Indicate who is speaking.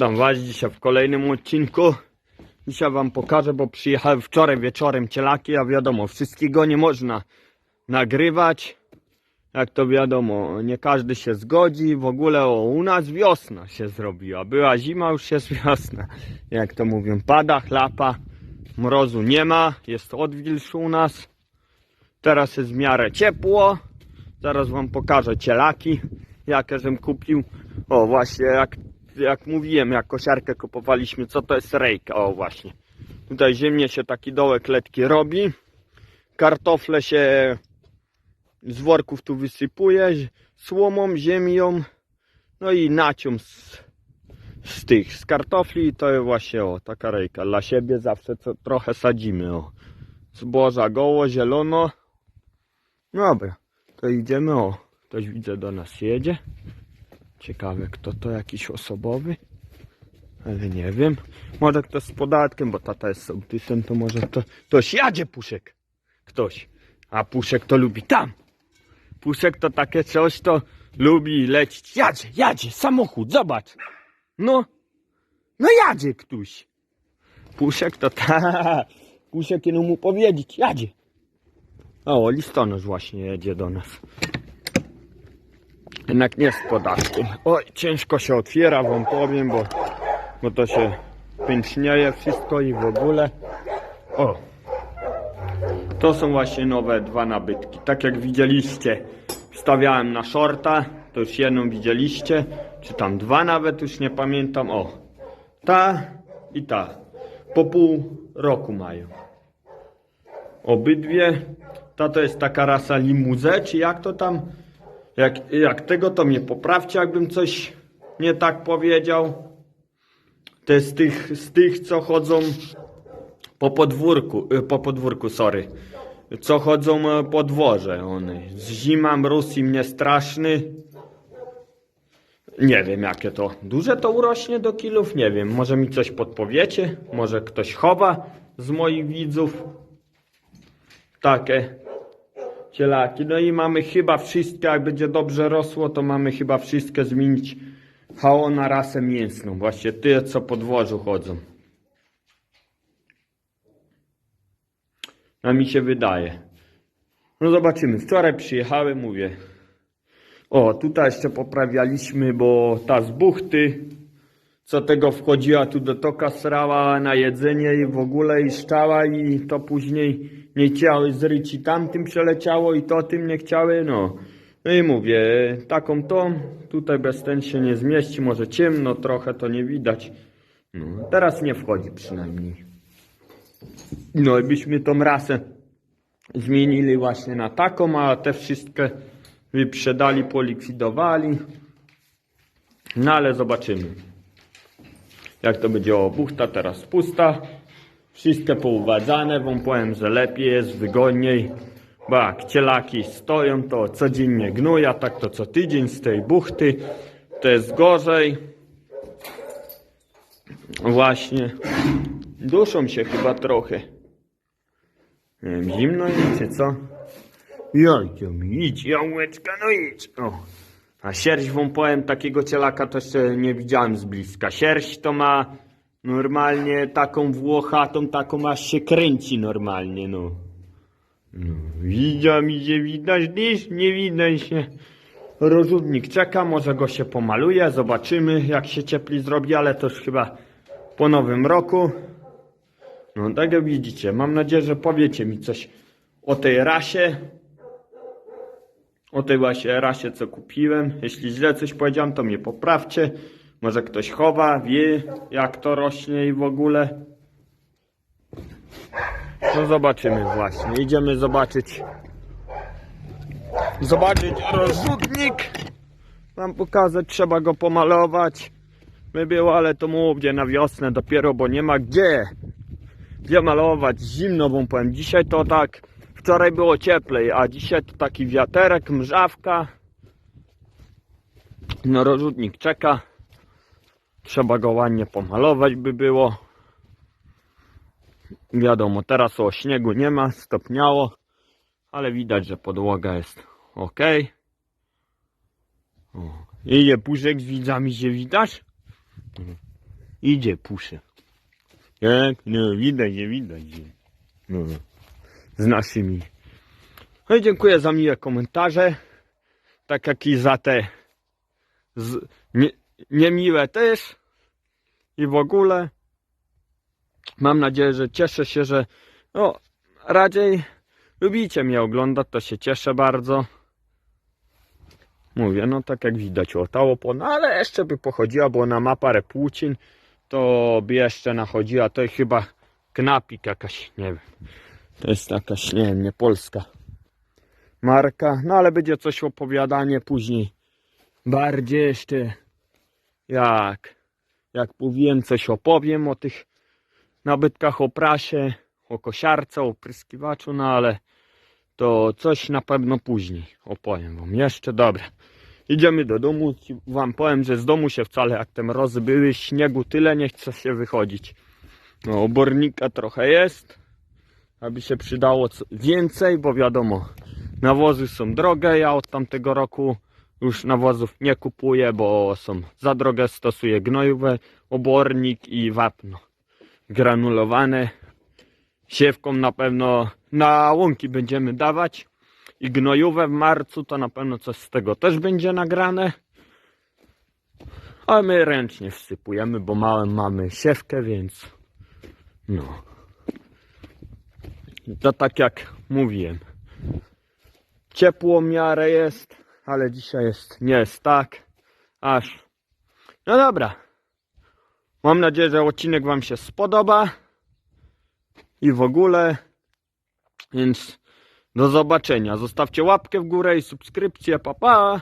Speaker 1: Witam Was dzisiaj w kolejnym odcinku. Dzisiaj Wam pokażę, bo przyjechałem wczoraj wieczorem cielaki, a wiadomo, wszystkiego nie można nagrywać. Jak to wiadomo, nie każdy się zgodzi. W ogóle o, u nas wiosna się zrobiła. Była zima, już jest wiosna. Jak to mówią, pada, chlapa, mrozu nie ma, jest odwilż u nas. Teraz jest w miarę ciepło. Zaraz Wam pokażę cielaki, jakie żem kupił. O, właśnie, jak, jak mówiłem, jak kosiarkę kupowaliśmy, co to jest rejka? O, właśnie. Tutaj ziemnie się taki dołek letki robi. Kartofle się z worków tu wysypuje, słomą, ziemią, no i nacią z, z tych, z kartofli. To jest właśnie, o, taka rejka. Dla siebie zawsze co, trochę sadzimy, o. Zboża goło, zielono. Dobra, to idziemy, o. Ktoś widzę do nas jedzie. Ciekawe kto to, jakiś osobowy. Ale nie wiem. Może ktoś z podatkiem, bo tata jest sołtysem, to może to, ktoś jadzie Puszek. Ktoś. A Puszek to lubi tam. Puszek to takie coś, to lubi lecieć. Jadzie, jadzie, samochód, zobacz. No, no jadzie ktoś. Puszek to ta. Puszek nie mu powiedzieć, jadzie. O, listonosz właśnie jedzie do nas. Jednak nie z podatkiem. Oj, ciężko się otwiera, wam powiem, bo, bo to się pęcznieje wszystko i w ogóle. O! To są właśnie nowe dwa nabytki. Tak jak widzieliście, wstawiałem na shorta, to już jedną widzieliście, czy tam dwa nawet, już nie pamiętam. O! Ta i ta. Po pół roku mają. Obydwie. Ta to jest taka rasa limuzę, czy jak to tam? Jak, jak tego, to mnie poprawcie, jakbym coś nie tak powiedział. Jest z tych, z tych co chodzą po podwórku, y, po podwórku, sorry. Co chodzą e, po dworze one. Z zima, mróz im nie straszny. Nie wiem jakie to. Duże to urośnie do kilów? Nie wiem. Może mi coś podpowiecie? Może ktoś chowa z moich widzów? Takie cielaki. No i mamy chyba wszystkie, jak będzie dobrze rosło, to mamy chyba wszystkie zmienić hao na rasę mięsną. Właśnie te, co po dworzu chodzą. A mi się wydaje. No zobaczymy. Wczoraj przyjechałem, mówię. O, tutaj jeszcze poprawialiśmy, bo ta z buchty, co tego wchodziła tu do toka, srała na jedzenie i w ogóle i szczała i to później nie chciały zryć i tamtym przeleciało i to tym nie chciały, no. No i mówię, taką tą, tutaj bez ten się nie zmieści, może ciemno trochę, to nie widać. No, teraz nie wchodzi przynajmniej. No i byśmy tą rasę zmienili właśnie na taką, a te wszystkie wyprzedali, polikwidowali. No ale zobaczymy. Jak to będzie o buchta teraz pusta. Wszystkie pouwadzane, wam powiem, że lepiej jest, wygodniej. Bo jak cielaki stoją, to codziennie gnuja, tak to co tydzień z tej buchty. To jest gorzej. Właśnie. Duszą się chyba trochę. Nie wiem, zimno czy co? Jajcio mi, idź, jałeczka, no idź. O. A sierść wam powiem, takiego cielaka to jeszcze nie widziałem z bliska. Sierść to ma normalnie taką włochatą, taką aż się kręci normalnie, no. no widzia mi się, widać dziś, nie widać się. Rozrzutnik czeka, może go się pomaluje, zobaczymy jak się ciepli zrobi, ale to już chyba po nowym roku. No tak jak widzicie, mam nadzieję, że powiecie mi coś o tej rasie. O tej właśnie rasie, co kupiłem. Jeśli źle coś powiedziałem, to mnie poprawcie. Może ktoś chowa, wie jak to rośnie i w ogóle. No zobaczymy właśnie. Idziemy zobaczyć. Zobaczyć rozrzutnik. Wam pokazać, trzeba go pomalować. By było, ale to mówię na wiosnę dopiero, bo nie ma gdzie. Gdzie malować? Zimno wam powiem. Dzisiaj to tak, wczoraj było cieplej, a dzisiaj to taki wiaterek, mrzawka. No rozrzutnik czeka. Trzeba go ładnie pomalować by było. Wiadomo, teraz o śniegu nie ma, stopniało, ale widać, że podłoga jest ok. O. Ile puszek z widzami się widać? Idzie, puszy. Jak? No, widać, je widać. je. No. Z naszymi. No i dziękuję za miłe komentarze. Tak jak i za te z, nie, niemiłe też. I w ogóle. Mam nadzieję, że cieszę się, że no, raczej lubicie mnie oglądać, to się cieszę bardzo. Mówię, no tak jak widać, o ta opona, ale jeszcze by pochodziła, bo ona ma parę płócin, to by jeszcze nachodziła, to jest chyba knapik jakaś, nie wiem. To jest jakaś, nie wiem, nie polska marka, no ale będzie coś opowiadanie później. Bardziej jeszcze, jak, jak powiem, coś opowiem o tych nabytkach, o prasie, o kosiarce, o pryskiwaczu, no ale to coś na pewno później opowiem wam jeszcze. Dobra, idziemy do domu. Wam powiem, że z domu się wcale jak te mrozy były, śniegu tyle, nie chce się wychodzić. No, obornika trochę jest, aby się przydało więcej, bo wiadomo, nawozy są drogie. Ja od tamtego roku już nawozów nie kupuję, bo są za drogie. Stosuję gnojowe, obornik i wapno granulowane. Siewką na pewno na łąki będziemy dawać. I gnojówę w marcu to na pewno coś z tego też będzie nagrane. Ale my ręcznie wsypujemy, bo małe mamy siewkę, więc no. To tak jak mówiłem. Ciepło miarę jest, ale dzisiaj jest, nie jest tak. Aż. No dobra. Mam nadzieję, że odcinek Wam się spodoba. I w ogóle. Więc do zobaczenia. Zostawcie łapkę w górę i subskrypcję. Pa pa.